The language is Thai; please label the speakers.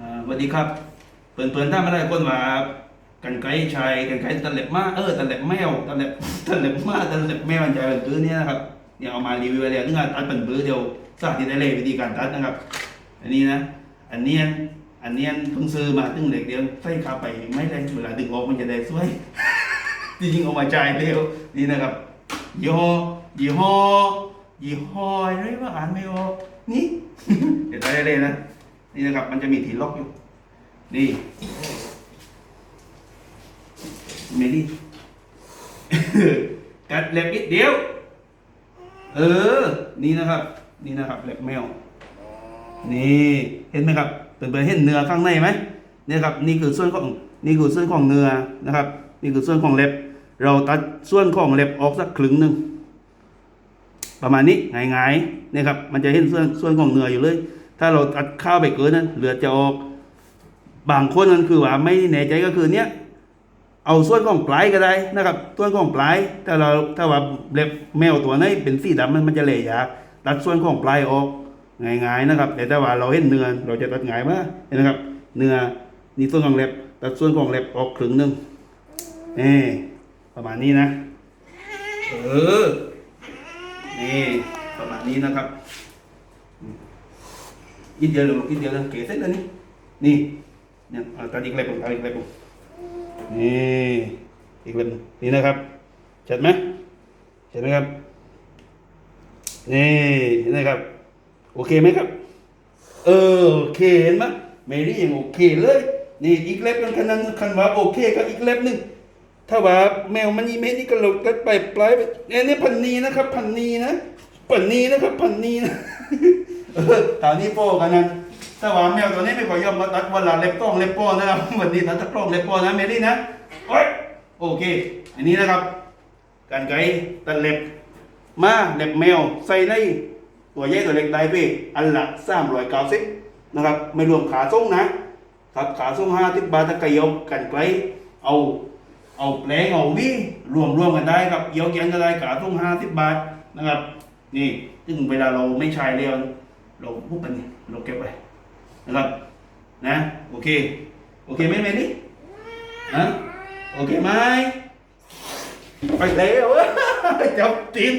Speaker 1: อ่าสวัสดีครับเปิ่นเปิ่นถ้ไม่ได้คนว่ากันไกรชายกันไกรตะเล็บมาเออตะเล็บแมวตะเล็บตะเล็บมาตะเล็บแมวอันใจเป็นปื้อเนี่ยนะครับเนี่ยเอามารีวิวไว้แล้วนึกว่าตัดเป็นปื้อเดียวสาธิตได้เลยวิธีการตัดนะครับ อันนี้นะ อันเนี้ยอันเนี้ยเพิ่งซื้อมาตึ้งเด็กเดียวใส่ขาไปไม่ได้เวลาดึงออกมันจะได้สวยจริงๆเอามาจ่ายเร็วนี่นะครับยี่ห้อยี่ห้อยี่ห้ออะไรว่าอ่านไม่ออกนี่เดี๋ยวได้เลยนะ นี่นะครับ มันจะมีถีล็อกอยู่ นี่เมลี่กัดเล็บนิดเดียว เออ นี่นะครับ นี่นะครับเล็บแมว นี่เห็นไหมครับเป็นเป็นเห็นเนื้อข้างในไหมนี่ครับ นี่คือส่วนของ นี่คือส่วนของเนื้อนะครับ นี่คือส่วนของเล็บ เราตัดส่วนของเล็บออกสักครึ่งหนึ่งประมาณนี้ไงายๆนี่ครับ มันจะเห็นส่วนส่วนของเนื้ออยู่เลย ถ้าเราตัดข้าวไปเกินนั้นเหลือจะออก บางคนนั้นคือว่าไม่แน่ใจก็คือเนี้ยเอาส่วนของปลายก็ได้นะครับส่วนของปลายถ้าเราถ้าว่าเล็บแมวตัวไหนเป็นสีดำมันมันจะเละยากตัดส่วนของปลายออกง่ายๆนะครับ แต่ถ้าว่าเราเห็นเนื้อเราจะตัดง่ายมากเห็นไหมครับ เนื้อนี่ส่วนของเล็บตัดส่วนของเล็บออกครึ่งหนึ่งนี่ประมาณนี้นะเออนี่ประมาณนี้นะครับ อีกเดียวเลยลูกอีกเดียวเลยเก๋เสร็จแล้วนี่นี่เนี่ยเอาตัดอีกเล็บผมเอาอีกเล็บผมนี่อีกเล็บหนึ่งนี่นะครับชัดไหมเห็นไหมครับ นี่เห็นไหมครับ โอเคไหมครับ เออโอเคเห็นไหมเมรี่ยังโอเคเลย นี่อีกเล็บนึงคันนั้นคันว่าโอเคก็อีกเล็บหนึงถ้าว่าแมวมันนี่เมนี่ก็หลดกันไปปลายไปเนี่ยนี่พันนีนะครับ พันนีนะ พันนีนะครับ พันนีนะ ตอนนี้โป้กันนั้นถ้าว่าแมวตัวนี้ไม่ขอยอมมาตัดวันละเล็บกล้องเล็บโป้นะครับวันนี้ตัดตะกล้องเล็บโป้นะเมรี่นะโอ้ยโอเค อันนี้นะครับ การไกรตัดเล็บมาเล็บแมวใส่ในตัวใหญ่ตัวเล็กได้พี่อันละสามร้อยเก้าสิบนะครับ ไม่รวมขาส่งนะครับขาส่งห้าสิบบาทถ้าไก่ยกกันไกลเอาเอาแปลงเอาวิรวมรวมกันได้ครับเยกยันก็ได้ขาส่งห้าสิบบาทนะครับ นี่ซึ่งเวลาเราไม่ใช้เรีย วเราพุบไปนี่เราเก็บไว้นะครับ นะ โอเค โอเคไหมเมนี่นะโอเคไหมไปแล้วจับติด